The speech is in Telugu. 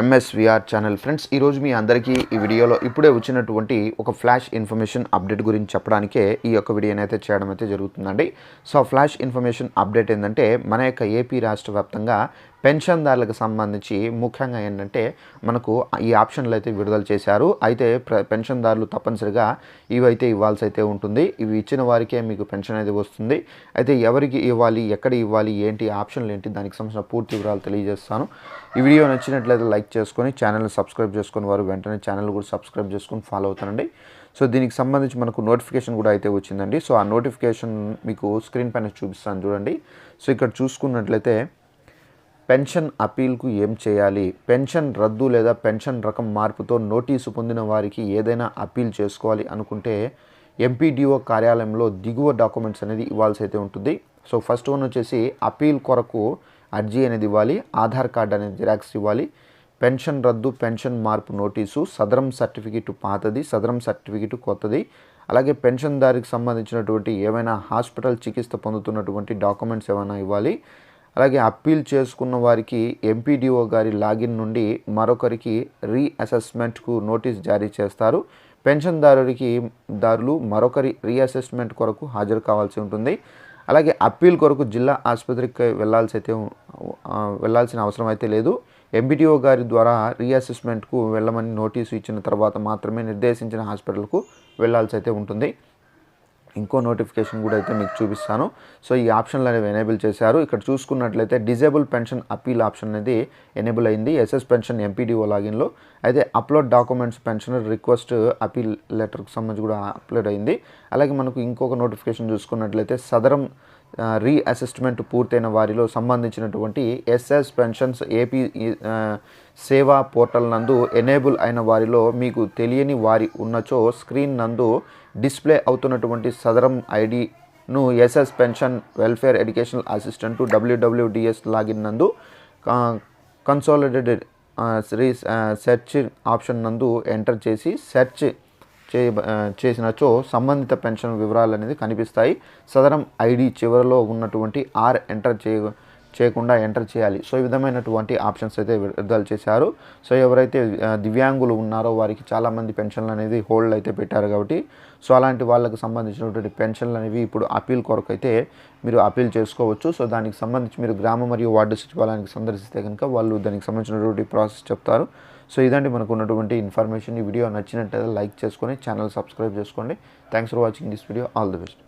MSVR channel friends ఈరోజు మీ అందరికీ ఈ వీడియోలో ఇప్పుడే వచ్చినటువంటి ఒక ఫ్లాష్ ఇన్ఫర్మేషన్ అప్డేట్ గురించి చెప్పడానికే ఈ యొక్క వీడియోని అయితే చేయడం అయితే జరుగుతుందండి. సో ఫ్లాష్ ఇన్ఫర్మేషన్ అప్డేట్ ఏంటంటే మన యొక్క ఏపీ రాష్ట్ర వ్యాప్తంగా పెన్షన్దారులకు సంబంధించి ముఖ్యంగా ఏంటంటే మనకు ఈ ఆప్షన్లు అయితే విడుదల చేశారు. అయితే పెన్షన్దారులు తప్పనిసరిగా ఇవైతే ఇవ్వాల్సి అయితే ఉంటుంది. ఇవి ఇచ్చిన వారికే మీకు పెన్షన్ అయితే వస్తుంది. అయితే ఎవరికి ఇవ్వాలి ఎక్కడ ఇవ్వాలి ఏంటి ఆప్షన్లు ఏంటి దానికి సంబంధించిన పూర్తి వివరాలు తెలియజేస్తాను. ఈ వీడియో నచ్చినట్లయితే లైక్ చేసుకొని ఛానల్ని సబ్స్క్రైబ్ చేసుకొని వారు వెంటనే ఛానల్ కూడా సబ్స్క్రైబ్ చేసుకొని ఫాలో అవుతారండి. సో దీనికి సంబంధించి మనకు నోటిఫికేషన్ కూడా అయితే వచ్చిందండి. సో ఆ నోటిఫికేషన్ మీకు స్క్రీన్ పైన చూపిస్తాను చూడండి. సో ఇక్కడ చూసుకున్నట్లయితే పెన్షన్ అపీల్కు ఏం చేయాలి? పెన్షన్ రద్దు లేదా పెన్షన్ రకం మార్పుతో నోటీసు పొందిన వారికి ఏదైనా అపీల్ చేసుకోవాలి అనుకుంటే ఎంపీడీఓ కార్యాలయంలో దిగువ డాక్యుమెంట్స్ అనేది ఇవ్వాల్సి అయితే ఉంటుంది. సో ఫస్ట్ వన్ వచ్చేసి అపీల్ కొరకు అర్జీ అనేది ఇవ్వాలి ఆధార్ కార్డ్ అనేది జిరాక్స్ ఇవ్వాలి. పెన్షన్ రద్దు పెన్షన్ మార్పు నోటీసు సదరం సర్టిఫికెట్ పాతది సదరం సర్టిఫికెట్ కొత్తది. అలాగే పెన్షన్దారికి సంబంధించినటువంటి ఏమైనా హాస్పిటల్ చికిత్స పొందుతున్నటువంటి డాక్యుమెంట్స్ ఏమైనా ఇవ్వాలి. అలాగే అప్పీల్ చేసుకున్న వారికి ఎంపీడీఓ గారి లాగిన్ నుండి మరొకరికి రీఅసెస్మెంట్కు నోటీస్ జారీ చేస్తారు. పెన్షన్దారుడికి దారులు మరొకరి రీఅసెస్మెంట్ కొరకు హాజరు కావాల్సి ఉంటుంది. అలాగే అప్పీల్ కొరకు జిల్లా ఆసుపత్రికి వెళ్ళాల్సి అయితే వెళ్ళాల్సిన అవసరం అయితే లేదు. ఎంపీటీఓ గారి ద్వారా రీఅసెస్మెంట్కు వెళ్ళమని నోటీసు ఇచ్చిన తర్వాత మాత్రమే నిర్దేశించిన హాస్పిటల్కు వెళ్ళాల్సి అయితే ఉంటుంది. ఇంకో నోటిఫికేషన్ కూడా అయితే మీకు చూపిస్తాను. సో ఈ ఆప్షన్లు అనేవి ఎనేబుల్ చేశారు. ఇక్కడ చూసుకున్నట్లయితే డిజేబుల్ పెన్షన్ అపీల్ ఆప్షన్ అనేది ఎనేబుల్ అయింది. ఎస్ఎస్ పెన్షన్ ఎంపీడీఓ లాగిన్లో. అయితే upload documents pensioner request appeal లెటర్కి సంబంధించి కూడా అప్లోడ్ అయింది. అలాగే మనకు ఇంకొక నోటిఫికేషన్ చూసుకున్నట్లయితే సదరం రీ అసెస్మెంట్ పూర్తయిన వారిలో సంబంధించినటువంటి SS pensions AP Seva portal నందు ఎనేబుల్ అయిన వారిలో మీకు తెలియని వారి ఉన్నచో స్క్రీన్ నందు డిస్ప్లే అవుతున్నటువంటి సదరం ఐడిను SS pension welfare educational assistant WWDS login నందు కన్సాలిడేటెడ్ రీ సెర్చ్ ఆప్షన్ నందు ఎంటర్ చేసి సెర్చ్ చే చేసినచో సంబంధిత పెన్షన్ వివరాలు అనేది కనిపిస్తాయి. సదరం ఐడి చివరిలో ఉన్నటువంటి ఆర్ ఎంటర్ చేయ చేయకుండా ఎంటర్ చేయాలి. సో ఈ విధమైనటువంటి ఆప్షన్స్ అయితే విడుదల చేశారు. సో ఎవరైతే దివ్యాంగులు ఉన్నారో వారికి చాలామంది పెన్షన్లు అనేది హోల్డ్ అయితే పెట్టారు కాబట్టి సో అలాంటి వాళ్ళకి సంబంధించినటువంటి పెన్షన్లు అనేవి ఇప్పుడు అపీల్ కొరకు అయితే మీరు అపీల్ చేసుకోవచ్చు. సో దానికి సంబంధించి మీరు గ్రామ మరియు వార్డు సచివాలయానికి సందర్శిస్తే కనుక వాళ్ళు దానికి సంబంధించినటువంటి ప్రాసెస్ చెప్తారు. సో ఇదండి మనకు ఉన్నటువంటి ఇన్ఫర్మేషన్. ఈ వీడియో నచ్చినట్టయితే లైక్ చేసుకొని ఛానల్ సబ్స్క్రైబ్ చేసుకోండి. Thanks for watching this video all the best